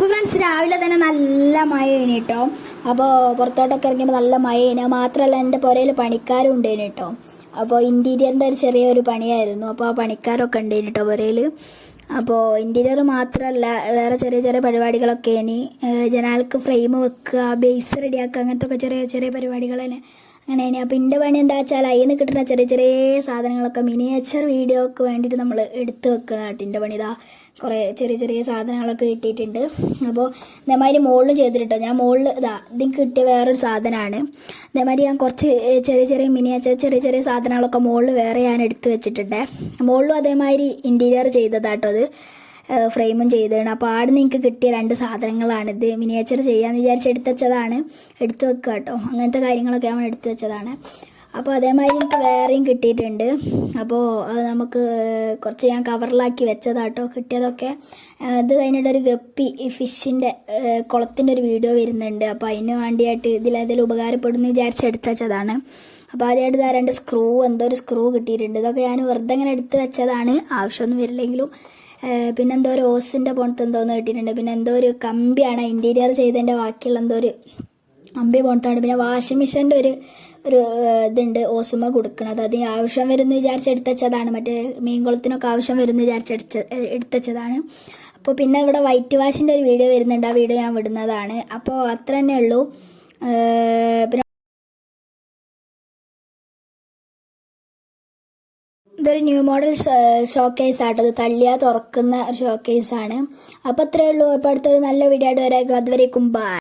അപ്പോൾ ഫ്രണ്ട്സ് രാവിലെ തന്നെ നല്ല മഴ ഇനി കേട്ടോ അപ്പോൾ പുറത്തോട്ടൊക്കെ ഇറങ്ങിയപ്പോൾ നല്ല മഴ മാത്രമല്ല എന്റെ പുരയിൽ പണിക്കാരും ഉണ്ടേന് കേട്ടോ അപ്പോൾ ഇന്റീരിയറിന്റെ ഒരു ചെറിയൊരു പണിയായിരുന്നു. അപ്പോൾ ആ പണിക്കാരൊക്കെ ഉണ്ടേന് കേട്ടോ പുരയിൽ അപ്പോൾ ഇന്റീരിയർ മാത്രമല്ല വേറെ ചെറിയ ചെറിയ പരിപാടികളൊക്കെ ഇനി ജനാൽക്ക് ഫ്രെയിം വെക്കുക ബേസ് റെഡിയാക്കുക അങ്ങനത്തെ ഒക്കെ ചെറിയ ചെറിയ പരിപാടികൾ തന്നെ അങ്ങനെ ഇനി അപ്പോൾ എന്റെ പണി എന്താ വെച്ചാൽ അതിൽ നിന്ന് കിട്ടുന്ന ചെറിയ ചെറിയ സാധനങ്ങളൊക്കെ മിനിയേച്ചർ വീഡിയോക്ക് വേണ്ടിയിട്ട് നമ്മൾ എടുത്ത് വെക്കണം കേട്ടോ എന്റെ പണി ഇതാ. കുറേ ചെറിയ ചെറിയ സാധനങ്ങളൊക്കെ കിട്ടിയിട്ടുണ്ട്. അപ്പോൾ ഇതേമാതിരി മുകളിലും ചെയ്തിട്ടോ ഞാൻ മുകളിൽ ഇതാ ഇതിന് കിട്ടിയ വേറൊരു സാധനമാണ് ഇതേമാതിരി ഞാൻ കുറച്ച് ചെറിയ ചെറിയ മിനിയേച്ചർ ചെറിയ ചെറിയ സാധനങ്ങളൊക്കെ മുകളിൽ വേറെ ഞാൻ എടുത്ത് വെച്ചിട്ടുണ്ട്. മുകളിലും അതേമാതിരി ഇന്റീരിയർ ചെയ്തതാട്ടോ അത് ഫ്രെയിമും ചെയ്തതാണ്. അപ്പോൾ ആടെ നിങ്ങൾക്ക് കിട്ടിയ രണ്ട് സാധനങ്ങളാണ് ഇത് മിനിയേച്ചർ ചെയ്യാമെന്ന് വിചാരിച്ച് എടുത്തുവെച്ചതാണ് വെച്ചതാണ് എടുത്ത് വെക്കുക കേട്ടോ അങ്ങനത്തെ കാര്യങ്ങളൊക്കെ ആവുമ്പോൾ എടുത്തു വെച്ചതാണ്. അപ്പോൾ അതേമാതിരി എനിക്ക് വേറെയും കിട്ടിയിട്ടുണ്ട്. അപ്പോൾ അത് നമുക്ക് കുറച്ച് ഞാൻ കവറിലാക്കി വെച്ചതാട്ടോ കിട്ടിയതൊക്കെ. അത് കഴിഞ്ഞിട്ട് ഒരു ഗപ്പി ഫിഷിന്റെ കുളത്തിന്റെ ഒരു വീഡിയോ വരുന്നുണ്ട്. അപ്പോൾ അതിന് വേണ്ടിയായിട്ട് ഇതിലേതെങ്കിലും ഉപകാരപ്പെടുമെന്ന് വിചാരിച്ച് വെച്ചതാണ് അപ്പോൾ ആദ്യമായിട്ട് ഇതാ രണ്ട് സ്ക്രൂ എന്തോ ഒരു സ്ക്രൂ കിട്ടിയിട്ടുണ്ട്. ഇതൊക്കെ ഞാൻ വെറുതെ ഇങ്ങനെ എടുത്ത് വെച്ചതാണ്. ആവശ്യമൊന്നും വരില്ലെങ്കിലും പിന്നെ എന്തോ ഒരു ഓസിന്റെ പോണത്ത് എന്തോന്ന് കിട്ടിയിട്ടുണ്ട് പിന്നെ എന്തോ ഒരു കമ്പിയാണ് ഇന്റീരിയർ ചെയ്തതിന്റെ ബാക്കിയുള്ള എന്തോ ഒരു കമ്പി പോണത്താണ് പിന്നെ വാഷിംഗ് മെഷീന്റെ ഒരു ഒരു ഇതുണ്ട് ഓസുമ കൊടുക്കണത്. അത് ആവശ്യം വരുമെന്ന് വിചാരിച്ച് മറ്റേ മീൻകുളത്തിനൊക്കെ ആവശ്യം വരുമെന്ന് വിചാരിച്ച് എടുത്ത എടുത്തച്ചതാണ്. അപ്പോൾ പിന്നെ ഇവിടെ വൈറ്റ് വാഷിന്റെ ഒരു വീഡിയോ വരുന്നുണ്ട്. ആ വീഡിയോ ഞാൻ വിടുന്നതാണ്. അപ്പോൾ അത്ര തന്നെ ഉള്ളൂ ഇതൊരു ന്യൂ മോഡൽ ഷോ കേസ് ആട്ടോ. ഇത് തള്ളിയാ തുറക്കുന്ന ഒരു കേസ് ആണ്. അപ്പോൾ അത്രയേ ഉള്ളൂ. അപ്പോൾ അടുത്തൊരു നല്ല വീഡിയോ ആയിട്ട് വരാം. അതുവരേക്കും ബൈ